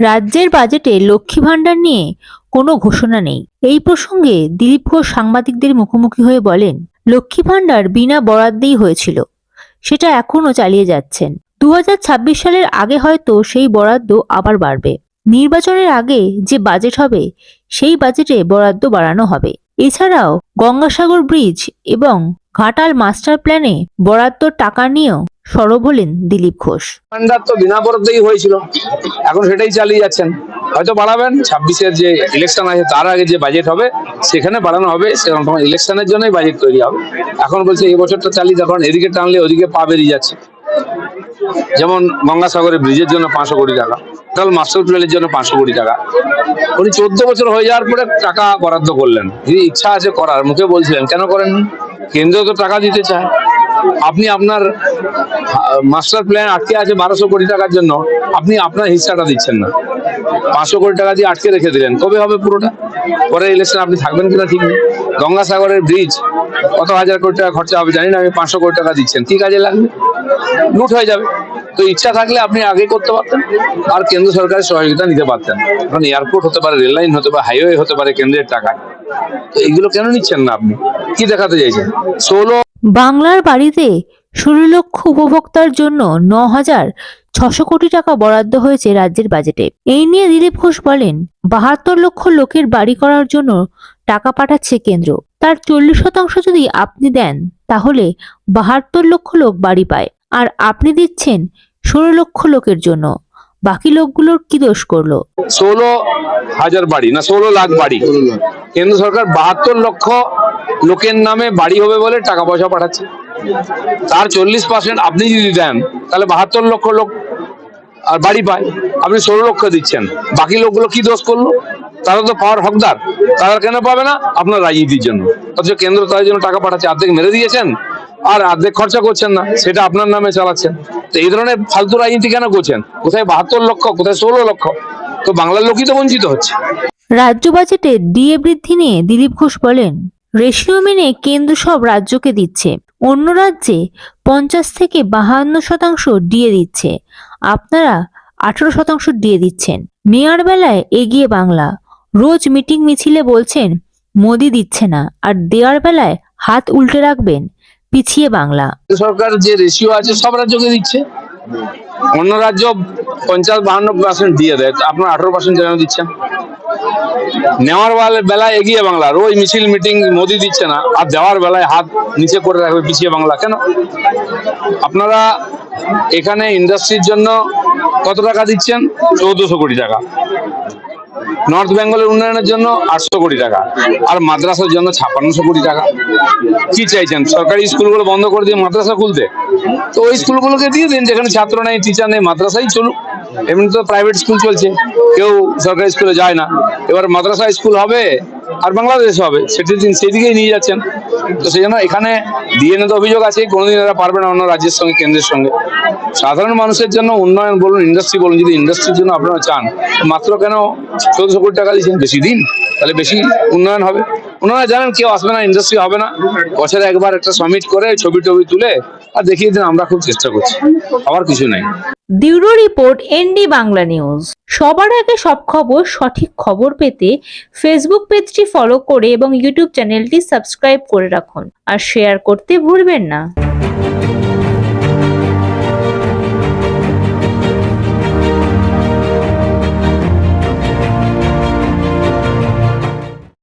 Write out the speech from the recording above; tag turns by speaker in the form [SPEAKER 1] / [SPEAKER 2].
[SPEAKER 1] রাজ্যের বাজেটে লক্ষ্মী ভাণ্ডার নিয়ে কোনো ঘোষণা নেই। এই প্রসঙ্গে দিলীপ ঘোষ সাংবাদিকদের মুখোমুখি হয়ে বলেন, লক্ষ্মী ভাণ্ডার বিনা বরাদ্দেই হয়েছিল। সেটা এখনও চালিয়ে যাচ্ছেন। দু হাজার ছাব্বিশ সালের আগে হয়তো সেই বরাদ্দ আবার বাড়বে। নির্বাচনের আগে যে বাজেট হবে, সেই বাজেটে বরাদ্দ বাড়ানো হবে। এছাড়াও গঙ্গাসাগর ব্রিজ এবং ঘাটাল মাস্টার প্ল্যানে বরাদ্দর টাকা নিয়েও সরব হলেন দিলীপ ঘোষ।
[SPEAKER 2] ভান্ডার তো বিনা বরাদ্দেই হয়েছিল। এখন সেটাই চালিয়ে যাচ্ছেন। হয়তো বাড়াবেন, ছাব্বিশের যে ইলেকশন আছে তার আগে যে বাজেট হবে, সেখানে বাড়ানো হবে, সেরকম ইলেকশনের জন্যই বাজেট তৈরি হবে। এখন বলছে এই বছরটা চালিয়ে দেখুন, এদিকে টানলে ওদিকে পা বেরিয়ে যাচ্ছে। যেমন গঙ্গাসাগরের ব্রিজের জন্য পাঁচশো কোটি টাকা টোটাল মাস্টার প্ল্যানের জন্য পাঁচশো কোটি টাকা। উনি চোদ্দ বছর হয়ে যাওয়ার পরে টাকা বরাদ্দ করলেন। যদি ইচ্ছা আছে করার, মুখে বলছিলেন, কেন করেন কেন্দ্র তো টাকা দিতে চায়। আপনি আপনার মাস্টার প্ল্যান আটকে আছে বারোশো কোটি টাকার জন্য, আপনি আপনার হিস্সাটা দিচ্ছেন না। পাঁচশো কোটি টাকা দিয়ে আটকে রেখে দিলেন। কবে হবে পুরোটা? পরে ইলেকশন আপনি থাকবেন কিনা ঠিক গঙ্গাসাগরের ব্রিজ কত হাজার কোটি টাকা খরচা হবে জানি না, আমি পাঁচশো কোটি টাকা দিচ্ছেন। কি কাজে লাগবে? লুট হয়ে যাবে। তো ইচ্ছা থাকলে আপনি আগে করতে পারতেন, আর কেন্দ্র সরকারের সহযোগিতা নিতে পারতেন। এখন এয়ারপোর্ট হতে পারে রেল লাইন হতে পারে হাইওয়ে হতে পারে কেন্দ্রের টাকায়। তো এগুলো কেন নিচ্ছেন না আপনি? কি দেখাতে চাইছেন? ষোলো
[SPEAKER 1] বাংলার বাড়িতে ষোলো লক্ষ উপভোক্তার জন্য ন হাজার ছশো কোটি টাকা বরাদ্দ হয়েছে রাজ্যের বাজেটে। এই নিয়ে দিলীপ ঘোষ বলেন, বাহাত্তর লক্ষ লোকের বাড়ি করার জন্য টাকা পাঠাচ্ছে কেন্দ্র। তার চল্লিশ শতাংশ যদি আপনি দেন, তাহলে বাহাত্তর লক্ষ লোক বাড়ি পায়। আর আপনি দিচ্ছেন ষোলো লক্ষ লোকের জন্য। বাকি লোকগুলোর কি দোষ করল?
[SPEAKER 2] ষোলো হাজার বাড়ি না ষোলো লাখ বাড়ি। কেন্দ্র সরকার বাহাত্তর লক্ষ লোকের নামে বাড়ি হবে বলে টাকা পয়সা পাঠাচ্ছে। তার চল্লিশ পার্সেন্ট আপনি যদি দেন তাহলে বাহাত্তর লক্ষ লোক আর বাড়ি পায়। আপনি ষোলো লক্ষ দিচ্ছেন। বাকি লোকগুলো কি দোষ করল? তারা তো পাওয়ার হকদার। তারা কেন পাবে না? আপনার রাজনীতির জন্য। অথচ কেন্দ্র তাদের জন্য টাকা পাঠাচ্ছে। অর্ধেক মেরে দিয়েছেন। আর অর্ধেক খরচা করছেন না, সেটা আপনার নামে চালাচ্ছেন। তো এই ধরনের ফালতু রাজনীতি কেন করছেন? কোথায় বাহাত্তর লক্ষ, কোথায় ষোলো লক্ষ? তো বাংলার লোকই তো বঞ্চিত হচ্ছে।
[SPEAKER 1] রাজ্য বাজেটে ডিএ বৃদ্ধি নিয়ে দিলীপ ঘোষ বলেন, রেশিও মেনে কেন্দ্র সব রাজ্যকে দিচ্ছে। অন্য রাজ্যে পঞ্চাশ থেকে বাহান্ন শতাংশ ডিএ দিচ্ছে। আপনারা আঠারো শতাংশ ডিএ দিচ্ছেন। নেয়ার বেলায় এগিয়ে বাংলা। রোজ মিটিং মিছিলে বলছেন, মোদি দিচ্ছে না। আর দেওয়ার বেলায় হাত উল্টে রাখবেন। পিছিয়ে বাংলা।
[SPEAKER 2] সরকার যে রেশিও আছে, সব রাজ্যকে দিচ্ছে। অন্য রাজ্য পঞ্চাশ বাহান্ন পার্সেন্ট দিয়ে দেয়। আপনার আঠারো পার্সেন্ট কেন দিচ্ছেন। নেওয়ার বেলায় এগিয়ে বাংলা। রোজ মিছিল মিটিং মোদি দিচ্ছে না। আর দেওয়ার বেলায় হাত নিচে করে রাখবে পিছিয়ে বাংলা। কেন? আপনারা এখানে ইন্ডাস্ট্রির জন্য কত টাকা দিচ্ছেন? চৌদ্দশো কোটি টাকা। নর্থ বেঙ্গলের উন্নয়নের জন্য আটশো কোটি টাকা আর মাদ্রাসার জন্য ছাপ্পান্নশো কোটি টাকা। কি চাইছেন? সরকারি স্কুলগুলো বন্ধ করে দিয়ে মাদ্রাসা খুলতে? তো ওই স্কুলগুলোকে দিয়ে দিন, যেখানে ছাত্র নেই টিচার নেই, মাদ্রাসাই চলুক। এমনি তো প্রাইভেট স্কুল চলছে। কেউ সরকারি স্কুলে যায় না। এবার মাদ্রাসা স্কুল হবে? আর বাংলাদেশ হবে সেটি সেদিকেই নিয়ে যাচ্ছেন। তো সেই জন্য এখানে ডিএনএ তো অভিযোগ আছে, কোনোদিন এরা পারবে না অন্য রাজ্যের সঙ্গে, কেন্দ্রের সঙ্গে। সাধারণ মানুষের জন্য উন্নয়ন বলুন ইন্ডাস্ট্রি বলুন, যদি ইন্ডাস্ট্রির জন্য আপনারা চান, মাত্র কেন চোদ্দশো কোটি টাকা দিচ্ছেন বেশি দিন? তাহলে বেশি উন্নয়ন হবে। ওনারা জানেন কেউ আসবে না ইন্ডাস্ট্রি হবে না। বছরে একবার একটা সামিট করে ছবি টবি তুলে আর দেখিয়ে দিন, আমরা খুব চেষ্টা করছি। আবার কিছু নাই।
[SPEAKER 1] Bureau report, ND Bangla news. সবার আগে সব খবর, সঠিক খবর পেতে ফেসবুক পেজটি ফলো করে এবং ইউটিউব চ্যানেলটি সাবস্ক্রাইব করে রাখুন। আর শেয়ার করতে ভুলবেন না।